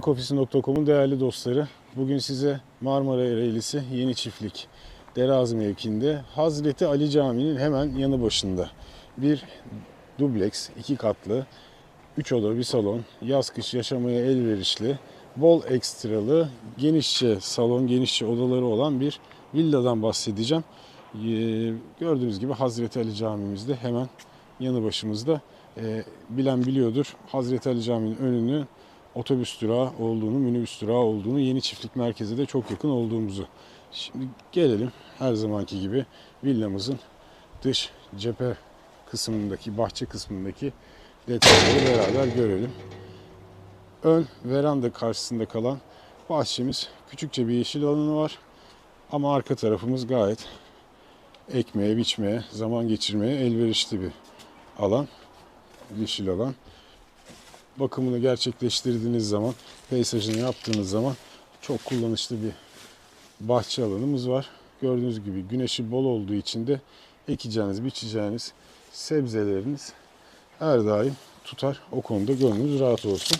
Emlakofisi.com'un değerli dostları. Bugün size Marmara Ereğlisi Yeni Çiftlik Derazı mevkiinde Hazreti Ali Camii'nin hemen yanı başında bir dubleks, iki katlı, üç oda bir salon, yaz kış yaşamaya elverişli, bol ekstralı, genişçe salon, genişçe odaları olan bir villadan bahsedeceğim. Ee, Gördüğünüz gibi Hazreti Ali Camii'mizde hemen yanı başımızda. Ee, bilen biliyordur Hazreti Ali Camii'nin önünü otobüs durağı olduğunu, minibüs durağı olduğunu, yeni çiftlik merkeze de çok yakın olduğumuzu. Şimdi gelelim her zamanki gibi villamızın dış cephe kısmındaki, bahçe kısmındaki detayları beraber görelim. Ön veranda karşısında kalan bahçemiz küçükçe bir yeşil alanı var. Ama arka tarafımız gayet ekmeye, biçmeye, zaman geçirmeye elverişli bir alan. Yeşil alan bakımını gerçekleştirdiğiniz zaman, peyzajını yaptığınız zaman çok kullanışlı bir bahçe alanımız var. Gördüğünüz gibi güneşi bol olduğu için de ekeceğiniz, biçeceğiniz sebzeleriniz her daim tutar. O konuda gönlünüz rahat olsun.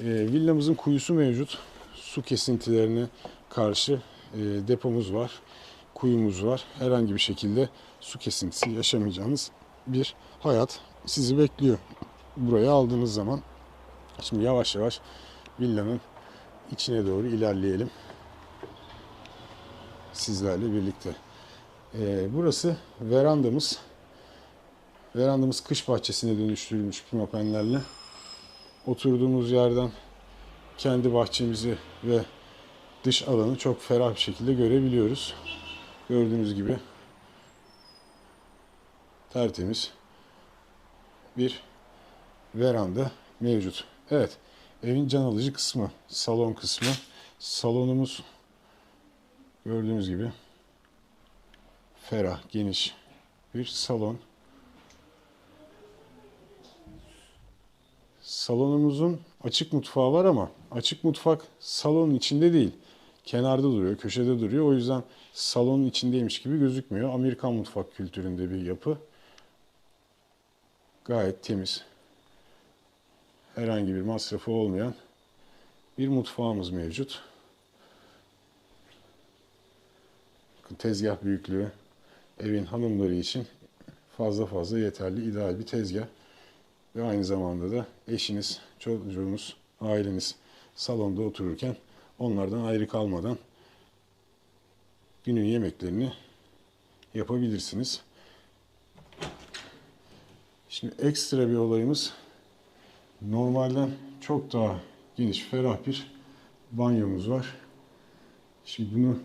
E, villamızın kuyusu mevcut. Su kesintilerine karşı e, depomuz var. Kuyumuz var. Herhangi bir şekilde su kesintisi yaşamayacağınız bir hayat sizi bekliyor. Buraya aldığınız zaman Şimdi yavaş yavaş villanın içine doğru ilerleyelim. Sizlerle birlikte. Ee, burası verandamız. Verandamız kış bahçesine dönüştürülmüş pimapenlerle. Oturduğumuz yerden kendi bahçemizi ve dış alanı çok ferah bir şekilde görebiliyoruz. Gördüğünüz gibi tertemiz bir veranda mevcut. Evet, evin can alıcı kısmı, salon kısmı. Salonumuz gördüğünüz gibi ferah, geniş bir salon. Salonumuzun açık mutfağı var ama açık mutfak salonun içinde değil. Kenarda duruyor, köşede duruyor. O yüzden salonun içindeymiş gibi gözükmüyor. Amerikan mutfak kültüründe bir yapı. Gayet temiz, herhangi bir masrafı olmayan bir mutfağımız mevcut. Tezgah büyüklüğü evin hanımları için fazla fazla yeterli, ideal bir tezgah. Ve aynı zamanda da eşiniz, çocuğunuz, aileniz salonda otururken onlardan ayrı kalmadan günün yemeklerini yapabilirsiniz. Şimdi ekstra bir olayımız normalden çok daha geniş, ferah bir banyomuz var. Şimdi bunu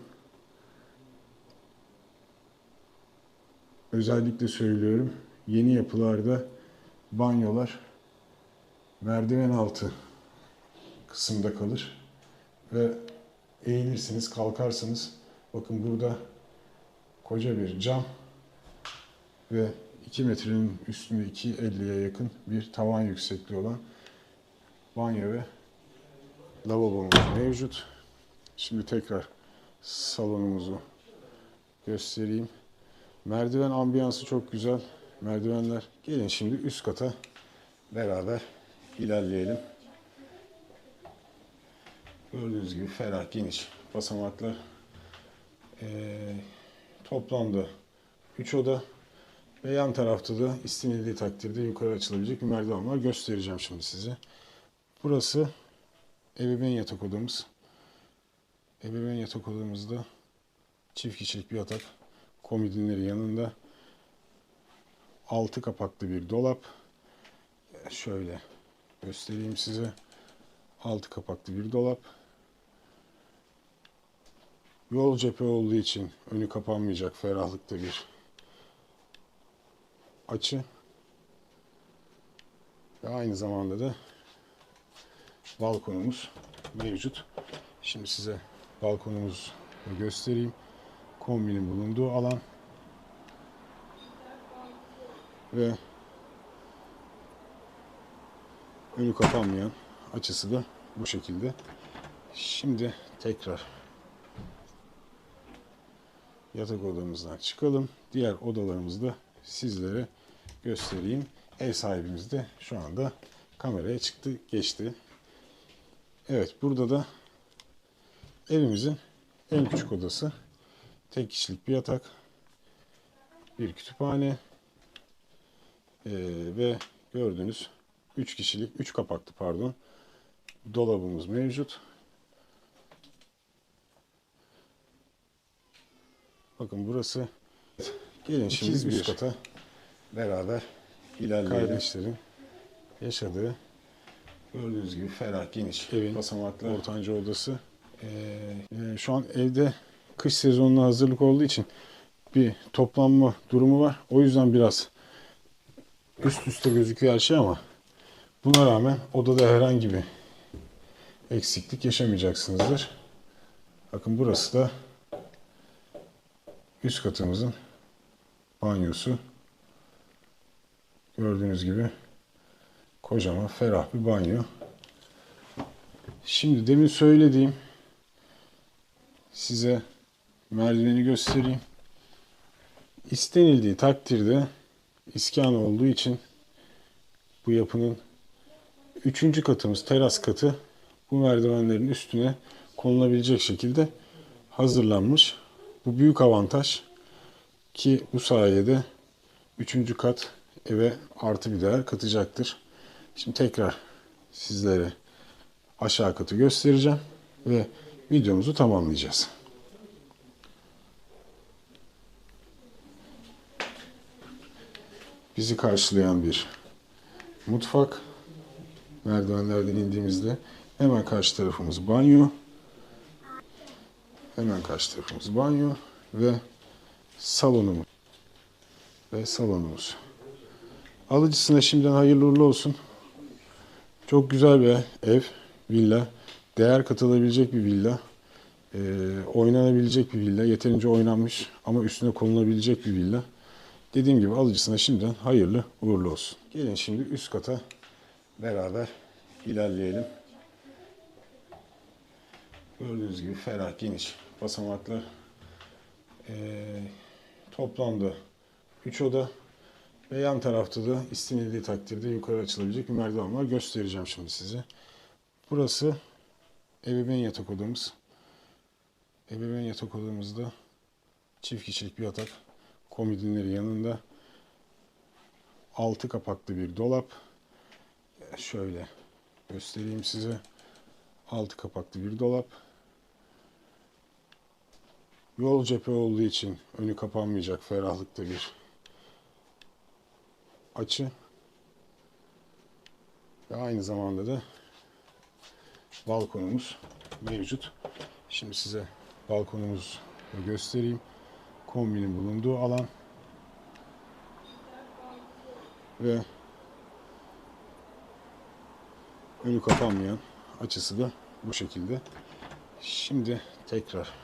özellikle söylüyorum. Yeni yapılarda banyolar merdiven altı kısımda kalır ve eğilirsiniz, kalkarsınız. Bakın burada koca bir cam ve 2 metrenin üstünde 2.50'ye yakın bir tavan yüksekliği olan banyo ve lavabomuz mevcut. Şimdi tekrar salonumuzu göstereyim. Merdiven ambiyansı çok güzel. Merdivenler. Gelin şimdi üst kata beraber ilerleyelim. Gördüğünüz gibi ferah, geniş basamaklar. Ee, toplamda 3 oda ve yan tarafta da istenildiği takdirde yukarı açılabilecek bir merdiven var. Göstereceğim şimdi size. Burası ebeveyn yatak odamız. Ebeveyn yatak odamızda çift kişilik bir yatak. Komodinleri yanında. Altı kapaklı bir dolap. Şöyle göstereyim size. Altı kapaklı bir dolap. Yol cephe olduğu için önü kapanmayacak ferahlıkta bir açı ve aynı zamanda da balkonumuz mevcut. Şimdi size balkonumuzu göstereyim. Kombinin bulunduğu alan ve önü kapanmayan açısı da bu şekilde. Şimdi tekrar yatak odamızdan çıkalım. Diğer odalarımızda sizlere göstereyim. Ev sahibimiz de şu anda kameraya çıktı, geçti. Evet burada da evimizin en küçük odası. Tek kişilik bir yatak. Bir kütüphane. Ee, ve gördüğünüz 3 kişilik, 3 kapaklı pardon. Dolabımız mevcut. Bakın burası. Gelin şimdi üst bir. kata beraber ilerleyelim. Kardeşlerin yaşadığı gördüğünüz gibi ferah, geniş evin basamaklı ortanca odası. Ee, e, şu an evde kış sezonuna hazırlık olduğu için bir toplanma durumu var. O yüzden biraz üst üste gözüküyor her şey ama buna rağmen odada herhangi bir eksiklik yaşamayacaksınızdır. Bakın burası da üst katımızın banyosu. Gördüğünüz gibi kocaman ferah bir banyo. Şimdi demin söylediğim size merdiveni göstereyim. İstenildiği takdirde iskan olduğu için bu yapının üçüncü katımız teras katı bu merdivenlerin üstüne konulabilecek şekilde hazırlanmış. Bu büyük avantaj ki bu sayede üçüncü kat eve artı bir değer katacaktır. Şimdi tekrar sizlere aşağı katı göstereceğim ve videomuzu tamamlayacağız. Bizi karşılayan bir mutfak. Merdivenlerden indiğimizde hemen karşı tarafımız banyo. Hemen karşı tarafımız banyo ve salonumuz. Ve salonumuz. Alıcısına şimdiden hayırlı uğurlu olsun. Çok güzel bir ev, villa. Değer katılabilecek bir villa. Ee, oynanabilecek bir villa. Yeterince oynanmış ama üstüne konulabilecek bir villa. Dediğim gibi alıcısına şimdiden hayırlı uğurlu olsun. Gelin şimdi üst kata beraber ilerleyelim. Gördüğünüz gibi ferah, geniş basamaklar. Ee, toplamda 3 oda ve yan tarafta da istenildiği takdirde yukarı açılabilecek bir merdiven var. Göstereceğim şimdi size. Burası ebeveyn yatak odamız. Ebeveyn yatak odamızda çift kişilik bir yatak. Komodinleri yanında. Altı kapaklı bir dolap. Şöyle göstereyim size. Altı kapaklı bir dolap. Yol cephe olduğu için önü kapanmayacak ferahlıkta bir açı. Ve aynı zamanda da balkonumuz mevcut. Şimdi size balkonumuzu göstereyim. Kombinin bulunduğu alan ve önü kapanmayan açısı da bu şekilde. Şimdi tekrar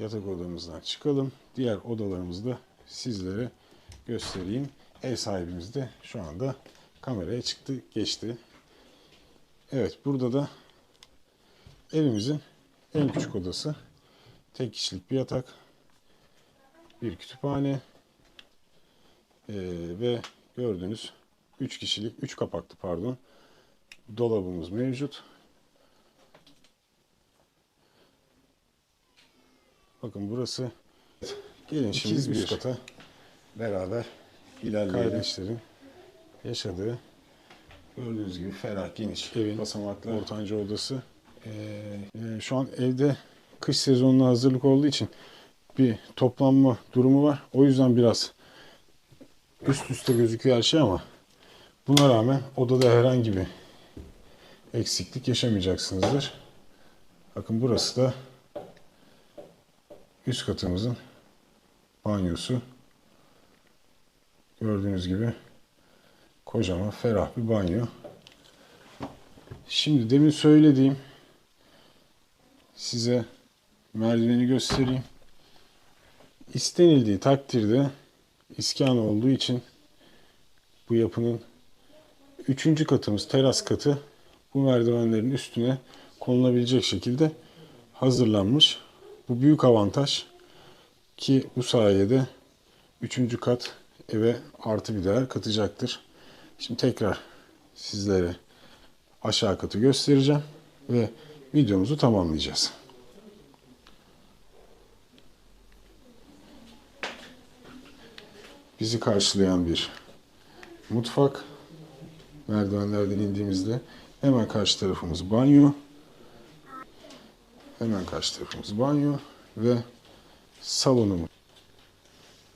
yatak odamızdan çıkalım. Diğer odalarımızı da sizlere göstereyim. Ev sahibimiz de şu anda kameraya çıktı, geçti. Evet, burada da evimizin en küçük odası. Tek kişilik bir yatak, bir kütüphane ee, ve gördüğünüz 3 kişilik, 3 kapaklı pardon dolabımız mevcut. Bakın burası. Gelin şimdi İkiz üst bir. kata beraber ilerleyelim. Kardeşlerin yaşadığı gördüğünüz gibi ferah, geniş evin basamaklı ortanca odası. Ee, e, şu an evde kış sezonuna hazırlık olduğu için bir toplanma durumu var. O yüzden biraz üst üste gözüküyor her şey ama buna rağmen odada herhangi bir eksiklik yaşamayacaksınızdır. Bakın burası da üst katımızın banyosu. Gördüğünüz gibi kocaman ferah bir banyo. Şimdi demin söylediğim size merdiveni göstereyim. İstenildiği takdirde iskan olduğu için bu yapının üçüncü katımız teras katı bu merdivenlerin üstüne konulabilecek şekilde hazırlanmış. Bu büyük avantaj ki bu sayede üçüncü kat eve artı bir değer katacaktır. Şimdi tekrar sizlere aşağı katı göstereceğim ve videomuzu tamamlayacağız. Bizi karşılayan bir mutfak. Merdivenlerden indiğimizde hemen karşı tarafımız banyo. Hemen karşı tarafımız banyo ve salonumuz.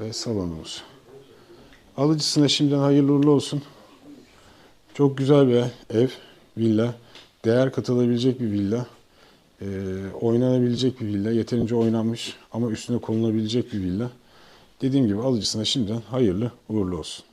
Ve salonumuz. Alıcısına şimdiden hayırlı uğurlu olsun. Çok güzel bir ev, villa. Değer katılabilecek bir villa. Ee, oynanabilecek bir villa. Yeterince oynanmış ama üstüne konulabilecek bir villa. Dediğim gibi alıcısına şimdiden hayırlı uğurlu olsun.